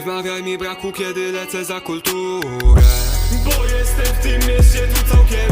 wmawiaj mi braku, kiedy lecę za kulturę. Bo jestem w tym mieście tu całkiem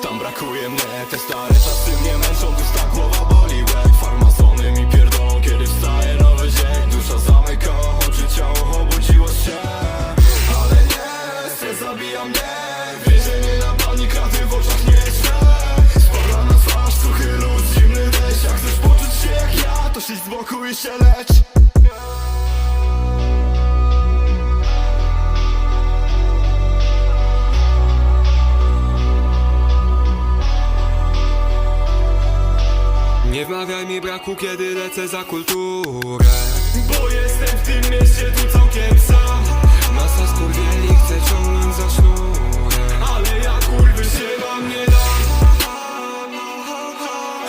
tam brakuje mnie. Te stare czasy mnie męczą, pusta głowa boli łeb. Farmazony mi pierdolą, kiedy wstaje nowy dzień. Dusza zamyka oczy, ciało obudziło się. Ale nie, stres zabija mnie Więzienie na pani, kraty w oczach nie Spada na twarz, suchy luz, zimny deszcz. Jak chcesz poczuć się jak ja, to siedź z boku i się lecz Nie wmawiaj mi braku, kiedy lecę za kulturę. Bo jestem w tym mieście tu całkiem sam. Masa skurwieli chce ciągnąć za sznurek Ale ja kurwy się wam nie dam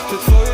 Te twoje